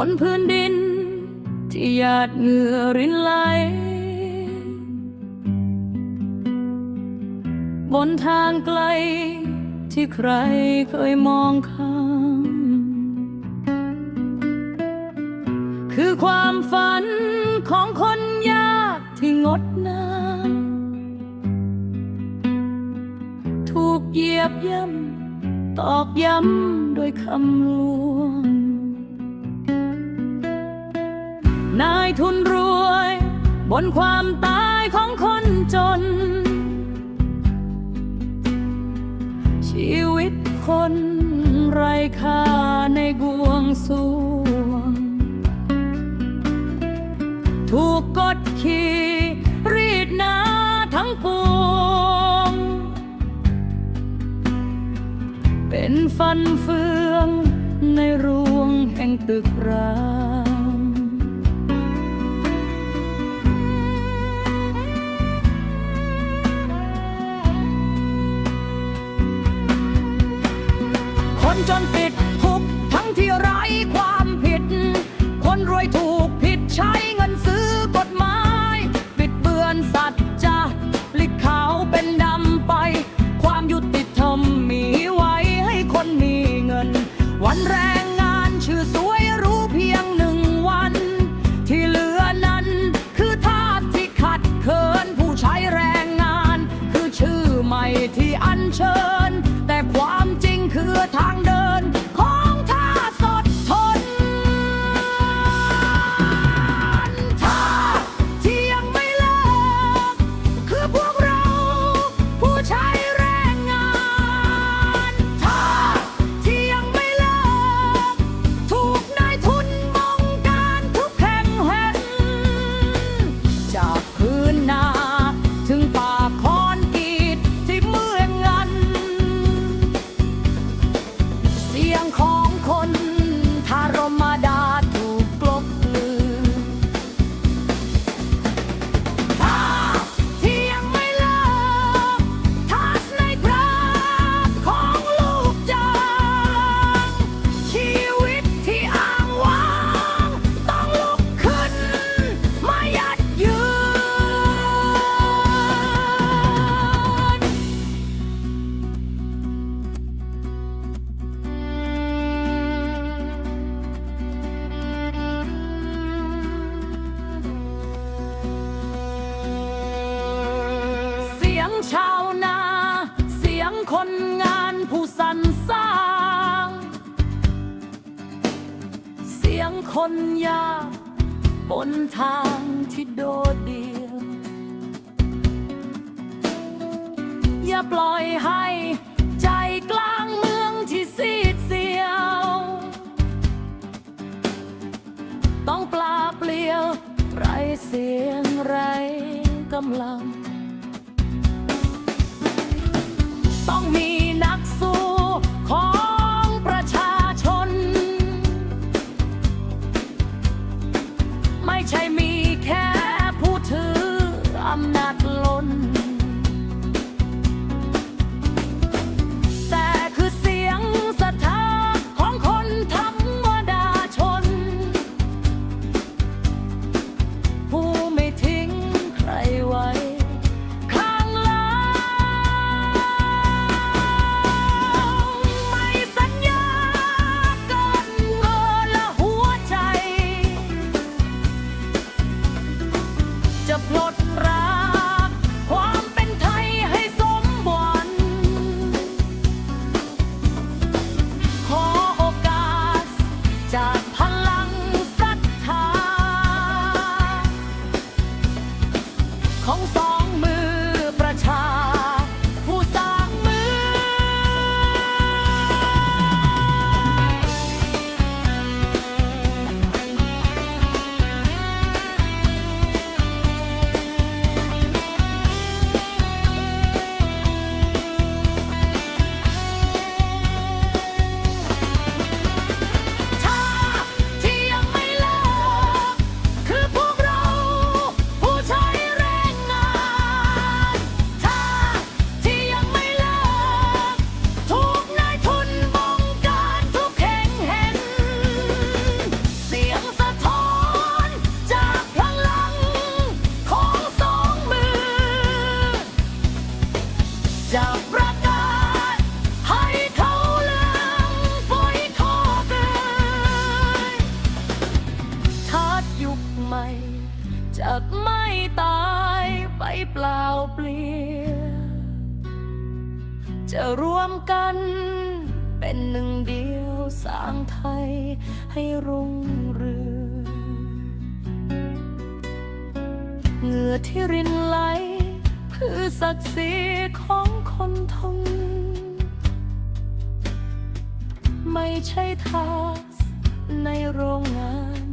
บนพื้นดิน ที่หยาดเหงื่อรินไหล บนทางไกลที่ใครเคยมองข้าม คือความฝันของคนยากที่งดงามถูกเหยียบย่ำตอกย้ำด้วยคำลวง นายทุนรวย บนความตายของคนจน ชีวิตคนไร้ค่าในกวงสวง ถูกกดขี่รีดหนาทั้งปวง เป็นฟันเฟืองในรวงแห่งตึกร้าง คนจนติดคุกทั้งที่ไร้ความผิด คนรวยถูกผิดใช้ ชาวนา เสียงคนงานผู้สรรสร้าง เสียงคนยากบนทางที่โดดเดี่ยว อย่าปล่อยให้ใจกลางเมืองที่ซีดเสียว ต้องปลาเปลี่ยว ไรเสียงไรกำลัง ต้องมี 沧桑。 จะรวมกัน เป็นหนึ่งเดียวสร้างไทยให้รุ่งเรืองเหงื่อที่รินไหล คือศักดิ์ศรีของคนทงไม่ใช่ทาสในโรงงาน